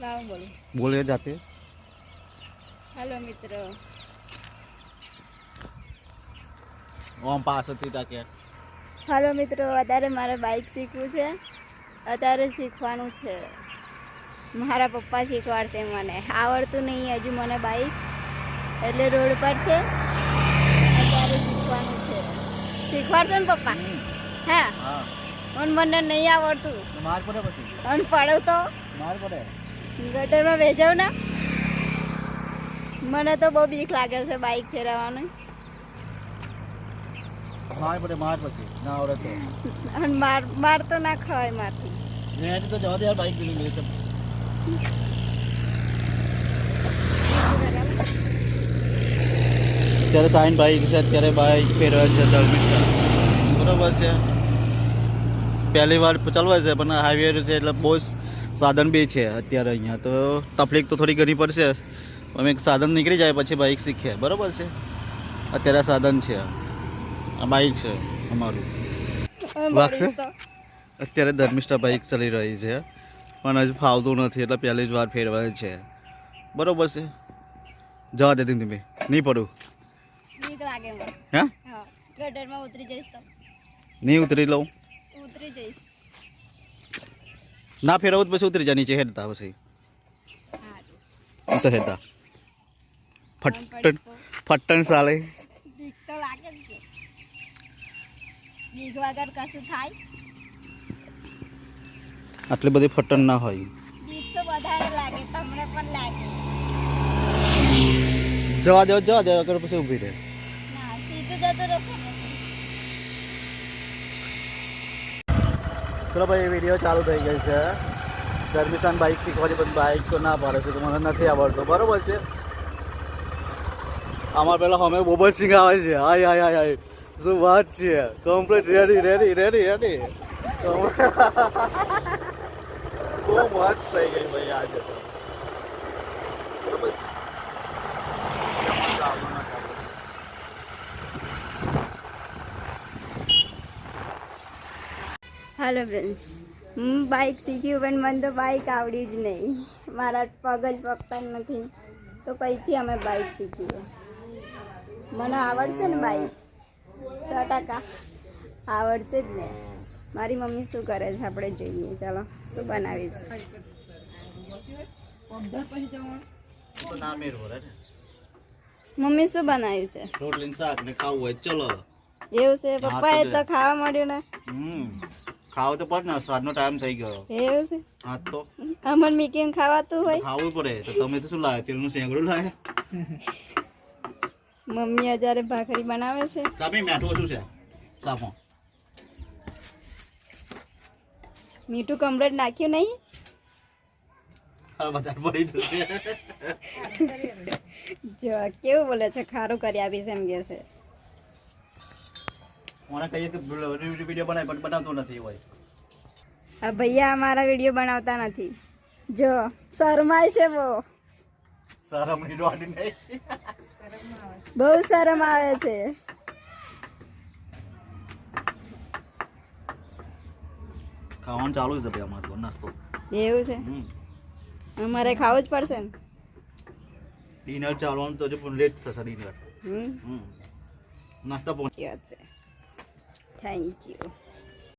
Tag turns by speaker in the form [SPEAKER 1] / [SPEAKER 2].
[SPEAKER 1] લાવો બોલો.
[SPEAKER 2] બોલે જાતે.
[SPEAKER 1] હાલો મિત્રો.
[SPEAKER 2] ઓમ પાસેથી તાકે
[SPEAKER 1] હાલો મિત્રો અત્યારે મારે બાઇક શીખવું છે. અત્યારે શીખવાનું છે. મારા પપ્પા શીખવાડશે મને. આવડતું નહીં હજુ મને બાઇક એટલે રોડ પર છે. અત્યારે શીખવાનું છે. શીખવાડશો ને પપ્પા? હા.
[SPEAKER 2] હા.
[SPEAKER 1] પણ મને નહીં આવડતું.
[SPEAKER 2] તો માર પડે પછી.
[SPEAKER 1] અને પડે તો.
[SPEAKER 2] માર પડે.
[SPEAKER 1] ગટરમાં ભેજાવ ને? મને તો બહુ બીક લાગે છે બાઇક ફેરવવાની.
[SPEAKER 2] ખાય પડે માર પછી. ના આવડે તો.
[SPEAKER 1] અને માર માર તો ના ખાય મારથી.
[SPEAKER 2] રેડી તો જવા દે યાર બાઈક દીધી લે અત્યારે સાઈન બાઈક છે અત્યારે બાઈક ફેરવે છે ધર્મિષ્ઠા બરોબર છે. પહેલી વાર ચાલવા છે પણ હાઈવે છે એટલે બહુ સાધન બી છે અત્યારે અહીંયા. તો તકલીફ તો થોડી ઘણી પડશે. અમે એક સાધન નીકળી જાય પછી બાઇક શીખીએ. બરાબર છે? અત્યારે સાધન છે. આ બાઈક છે અમારું.
[SPEAKER 1] લાગશે
[SPEAKER 2] અત્યારે ધર્મિષ્ઠા બાઈક ચાલી રહી છે. પણ હજુ ફાવતું નથી એટલે પહેલી જ વાર ફેરવાય છે. બરાબર છે? જવા દે ધીમે નહીં પડું. હે?
[SPEAKER 1] હા. ગટરમાં ઉતરી જઈશ
[SPEAKER 2] નહીં ઉતરી લઉં?
[SPEAKER 1] ઉતરી જઈશ.
[SPEAKER 2] ના ફેરવું પછી ઉતરી જાય નીચે હેડતા પછી. તો હેડતા. ફટન ચાલે
[SPEAKER 1] બીક તો લાગે જ બીક વગર કશું થાય?
[SPEAKER 2] આટલી બધી ફટન ના હોય.
[SPEAKER 1] બીક તો વધારે લાગે તમને પણ લાગે.
[SPEAKER 2] જવા દેવ જવા દેવો અગર પછી ઊભી રહે.
[SPEAKER 1] ના સીધું જતો રહેશે
[SPEAKER 2] ચલો ભાઈ વીડિયો ચાલુ થઈ ગઈ છે. ધર્મિસ્તાન બાઇક શીખવાની પણ બાઇક તો ના પાડે છે, તો મને નથી આવડતો. બરોબર છે? આમાં પેલા અમે બોબરસિંહ આવે છે. હાય હાય હાય હાય. શું વાત છે? Complete ready ready ready ready બહુ મસ્ત થઈ ગઈ ભાઈ, આજે તો.
[SPEAKER 1] હાલો ફ્રેન્ડ્સ હું બાઇક શીખ્યું પણ મને તો બાઇક આવડી જ નહીં. મારા પગ જ પગતા નથી. તો કંઈથી અમે બાઇક શીખીએ. મને આવડશે ને બાઇક સો ટકા. આવડશે જ ને. મારી મમ્મી શું કરે છે? આપણે જોઈએ. ચાલો શું બનાવીશ મમ્મી શું બનાવ્યું છે?
[SPEAKER 2] રોટલી ને શાક ને ખાવું હોય ચલો
[SPEAKER 1] એવું છે?
[SPEAKER 2] પપ્પા
[SPEAKER 1] પપ્પાએ
[SPEAKER 2] તો
[SPEAKER 1] તો ખાવા મળ્યું ને?
[SPEAKER 2] હમ. ખાવું તો પડે ને સાંજનો ટાઈમ થઈ ગયો.
[SPEAKER 1] એવું છે?
[SPEAKER 2] હા તો?
[SPEAKER 1] અમર મીકીન ખાવાતું હોય?
[SPEAKER 2] ખાવું પડે. તો તમે તો શું લાવે? તેલનું સેંગડું લાવે?
[SPEAKER 1] મમ્મી અજારે ભાખરી બનાવે છે.
[SPEAKER 2] તમે મેઠું ઓછું છે. સાફો.
[SPEAKER 1] મીઠું કમરેટ નાખ્યું નહીં?
[SPEAKER 2] હવે વધારે પડી જશે.
[SPEAKER 1] જો કેવું બોલે છે? ખારું કરી આપીશ એમ કે છે.
[SPEAKER 2] મને કહીએ કે વીડિયો બનાય પણ બનાવતો નથી હોય.
[SPEAKER 1] ભૈયા અમારા વીડિયો બનાવતા નથી. જો શરમાય છે બહુ.
[SPEAKER 2] શરમની દોડી નહીં
[SPEAKER 1] બહુ શરમ આવે છે.
[SPEAKER 2] ખાવાનું ચાલુ છે ભાઈ અમારું નાસ્તો.
[SPEAKER 1] એવું છે?
[SPEAKER 2] હમ.
[SPEAKER 1] અમારે ખાવું જ પડશે ને.
[SPEAKER 2] ડિનર ચાલવાનું તો હજુ લેટ થશે ડિનર
[SPEAKER 1] હમ.
[SPEAKER 2] નાસ્તા પહોંચી
[SPEAKER 1] છે. Thank you.